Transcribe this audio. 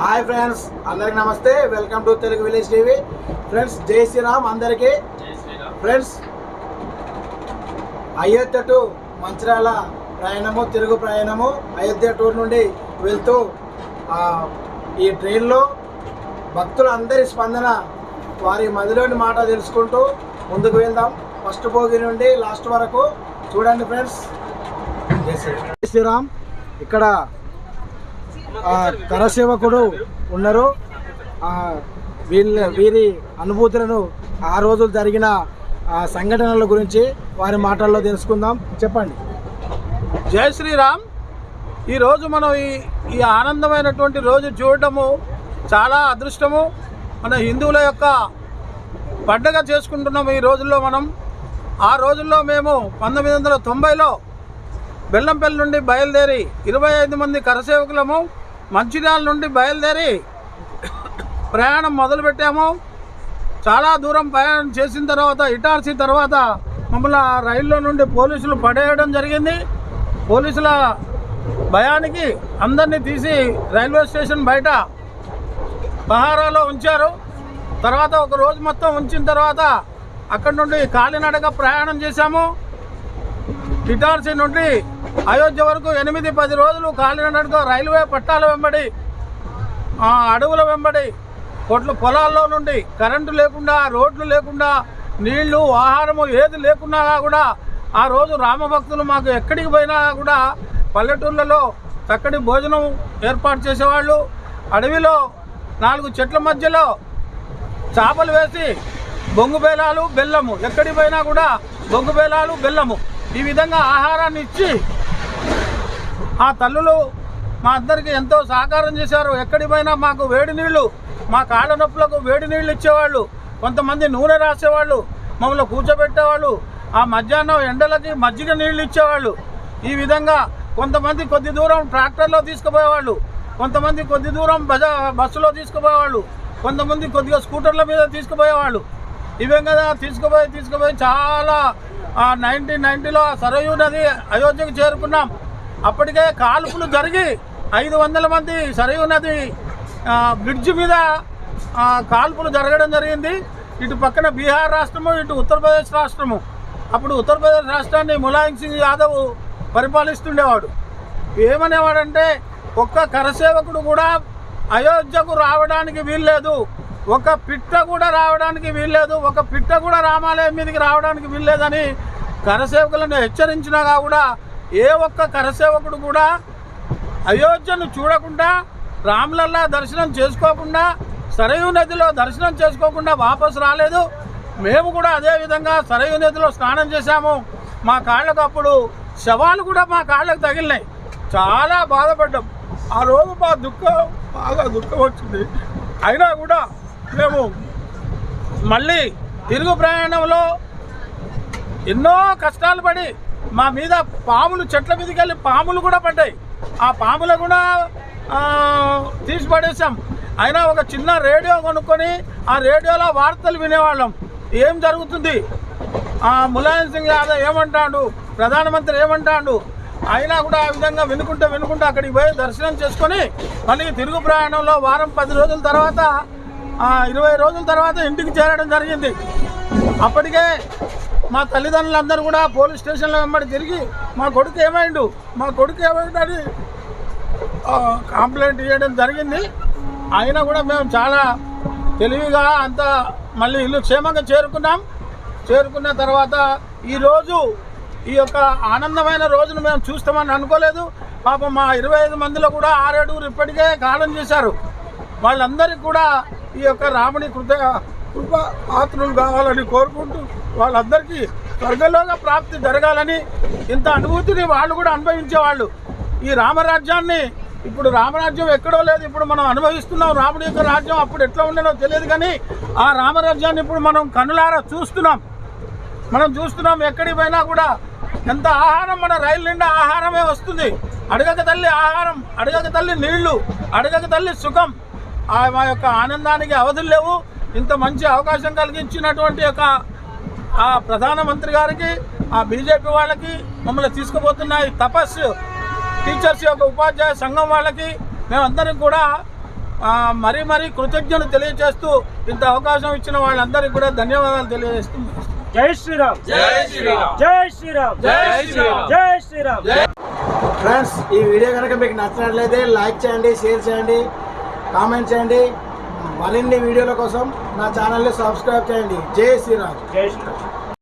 Hi friends అందరికి నమస్తే. Welcome to Telugu village TV friends జై శ్రీరామ్ అందరికీ. ఫ్రెండ్స్ అయోధ్య టు మంచిర్యాల ప్రయాణము తిరుగు ప్రయాణము అయోధ్య టూర్ నుండి వెళ్తూ ఈ ట్రైన్లో భక్తులందరి స్పందన వారి మదిలోని మాట తెలుసుకుంటూ ముందుకు వెళ్దాం. ఫస్ట్ భోగి నుండి లాస్ట్ వరకు చూడండి ఫ్రెండ్స్ జై శ్రీరామ్. ఇక్కడ కరసేవకుడు ఉన్నారు. వీళ్ళ వీరి అనుభూతులను ఆ రోజులు జరిగిన సంఘటనల గురించి వారి మాటల్లో తెలుసుకుందాం. చెప్పండి. జై శ్రీరామ్. ఈరోజు మనం ఈ ఈ ఆనందమైనటువంటి రోజు చూడటము చాలా అదృష్టము. మన హిందువుల యొక్క పండగ చేసుకుంటున్నాము ఈ రోజుల్లో మనం. ఆ రోజుల్లో మేము పంతొమ్మిది వందల తొంభైలో బెల్లంపల్లి నుండి బయలుదేరి ఇరవై ఐదు మంది కరసేవకులము. మంచిర్యాల నుండి బయలుదేరి ప్రయాణం మొదలుపెట్టాము. చాలా దూరం ప్రయాణం చేసిన తర్వాత ఇటార్సీ తర్వాత మమ్మల్ని రైల్లో నుండి పోలీసులు పడేయడం జరిగింది. పోలీసుల భయానికి అందరినీ తీసి రైల్వే స్టేషన్ బయట పహారాలో ఉంచారు. తర్వాత ఒక రోజు మొత్తం ఉంచిన తర్వాత అక్కడి నుండి కాలినడక ప్రయాణం చేశాము. ఇటార్సీ నుండి అయోధ్య వరకు ఎనిమిది పది రోజులు కాలినడక రైల్వే పట్టాల వెంబడి అడవుల వెంబడి కొట్లు పొలాల్లో నుండి కరెంటు లేకుండా రోడ్లు లేకుండా నీళ్ళు ఆహారము ఏది లేకున్నా కూడా ఆ రోజు రామభక్తులు మాకు ఎక్కడికి పోయినా కూడా పల్లెటూళ్ళలో చక్కటి భోజనం ఏర్పాటు చేసేవాళ్ళు. అడవిలో నాలుగు చెట్ల మధ్యలో చేపలు వేసి బొంగు బేలాలు బెల్లము. ఎక్కడికి పోయినా కూడా బొంగు బేలాలు బెల్లము. ఈ విధంగా ఆహారాన్ని ఇచ్చి ఆ తల్లులు మా అందరికి ఎంతో సహకారం చేశారు. ఎక్కడి పోయినా మాకు వేడి నీళ్ళు మా కాళ్ళ నొప్పులకు వేడి నీళ్ళు ఇచ్చేవాళ్ళు కొంతమంది నూనె రాసేవాళ్ళు మమ్మల్ని కూర్చోబెట్టేవాళ్ళు ఆ మధ్యాహ్నం ఎండలకి మజ్జిగ నీళ్ళు ఇచ్చేవాళ్ళు. ఈ విధంగా కొంతమంది కొద్ది దూరం ట్రాక్టర్లో తీసుకుపోయేవాళ్ళు కొంతమంది కొద్ది దూరం బజా బస్సులో తీసుకుపోయేవాళ్ళు కొంతమంది కొద్దిగా స్కూటర్ల మీద తీసుకుపోయేవాళ్ళు. ఈ విధంగా తీసుకుపోయి తీసుకుపోయి చాలా నైన్టీన్ నైన్టీలో సరయూ నది అయోధ్యకు చేరుకున్నాం. అప్పటికే కాల్పులు జరిగి ఐదు వందల మంది సరయూ నది బ్రిడ్జ్ మీద కాల్పులు జరగడం జరిగింది. ఇటు పక్కన బీహార్ రాష్ట్రము ఇటు ఉత్తరప్రదేశ్ రాష్ట్రము. అప్పుడు ఉత్తరప్రదేశ్ రాష్ట్రాన్ని ములాయం సింగ్ యాదవ్ పరిపాలిస్తుండేవాడు. ఏమనేవాడంటే ఒక్క కరసేవకుడు కూడా అయోధ్యకు రావడానికి వీల్లేదు. ఒక పిట్ట కూడా రావడానికి వీల్లేదు ఒక పిట్ట కూడా రామాలయం మీదకి రావడానికి వీల్లేదని కరసేవకులను హెచ్చరించినాగా కూడా ఏ ఒక్క కరసేవకుడు కూడా అయోధ్యను చూడకుండా రాములల్లా దర్శనం చేసుకోకుండా సరయూ నదిలో దర్శనం చేసుకోకుండా వాపసు రాలేదు. మేము కూడా అదే విధంగా సరయూ నదిలో స్నానం చేశాము. మా కాళ్ళకు అప్పుడు శవాలు కూడా మా కాళ్ళకు తగిలినాయి. చాలా బాధపడ్డాం. ఆ రోజు మా దుఃఖం బాగా దుఃఖం వచ్చింది. అయినా కూడా మేము మళ్ళీ తిరుగు ప్రయాణంలో ఎన్నో కష్టాలు పడి మా మీద పాములు చెట్ల మీదకి వెళ్ళి పాములు కూడా పడ్డాయి. ఆ పాములు కూడా తీసి పడేసాం అయినా ఒక చిన్న రేడియో కొనుక్కొని ఆ రేడియోలో వార్తలు వినేవాళ్ళం. ఏం జరుగుతుంది? ఆ ములాయం సింగ్ యాదవ్ ఏమంటాడు? ప్రధానమంత్రి ఏమంటాడు? అయినా కూడా ఆ విధంగా వినుకుంటూ వినుకుంటూ అక్కడికి పోయి దర్శనం చేసుకొని మళ్ళీ తిరుగు ప్రయాణంలో వారం పది రోజుల తర్వాత ఇరవై రోజుల తర్వాత ఇంటికి చేరడం జరిగింది. అప్పటికే మా తల్లిదండ్రులందరూ కూడా పోలీస్ స్టేషన్లో వెంబడి తిరిగి మా కొడుకు ఏమైండు? మా కొడుకు ఏమైందని కంప్లైంట్ ఇవ్వడం జరిగింది. అయినా కూడా మేము చాలా తెలివిగా అంతా మళ్ళీ ఇల్లు క్షేమంగా చేరుకున్నాం. చేరుకున్న తర్వాత ఈరోజు ఈ యొక్క ఆనందమైన రోజును మేము చూస్తామని అనుకోలేదు. పాపం మా ఇరవై ఐదు మందిలో కూడా ఆరేడుగురు ఇప్పటికే కాలం చేశారు. వాళ్ళందరికీ కూడా ఈ యొక్క రాముని కృత కృప పాత్రులు కావాలని కోరుకుంటూ వాళ్ళందరికీ స్వర్గలోక ప్రాప్తి జరగాలని ఇంత అనుభూతిని వాళ్ళు కూడా అనుభవించేవాళ్ళు. ఈ రామరాజ్యాన్ని ఇప్పుడు రామరాజ్యం ఎక్కడో లేదు. ఇప్పుడు మనం అనుభవిస్తున్నాం రాముడి యొక్క రాజ్యం అప్పుడు ఎట్లా ఉండేనో తెలియదు కానీ ఆ రామరాజ్యాన్ని ఇప్పుడు మనం కనులారా చూస్తున్నాం. మనం చూస్తున్నాం ఎక్కడికి పోయినా కూడా ఎంత ఆహారం మన రైలు నిండా ఆహారమే వస్తుంది. అడగక తల్లి ఆహారం అడగక తల్లి నీళ్ళు అడగక తల్లి సుఖం. ఆ మా యొక్క ఆనందానికి అవధులు లేవు. ఇంత మంచి అవకాశం కలిగించినటువంటి యొక్క ఆ ప్రధానమంత్రి గారికి ఆ బీజేపీ వాళ్ళకి మమ్మల్ని తీసుకుపోతున్న ఈ తపస్సు టీచర్స్ యొక్క ఉపాధ్యాయ సంఘం వాళ్ళకి మేమందరం కూడా మరీ మరీ కృతజ్ఞతలు తెలియజేస్తూ ఇంత అవకాశం ఇచ్చిన వాళ్ళందరికీ కూడా ధన్యవాదాలు తెలియజేస్తుంది జై శ్రీరామ్. జై శ్రీరామ్. జై శ్రీరామ్. జై శ్రీరామ్. జై శ్రీరామ్. ఫ్రెండ్స్ ఈ వీడియో కనుక మీకు నచ్చినట్లయితే లైక్ చేయండి షేర్ చేయండి. కామెంట్ చేయండి. మరిన్ని వీడియోల కోసం నా ఛానల్ని సబ్స్క్రైబ్ చేయండి. జై శ్రీరామ్. జై శ్రీరామ్.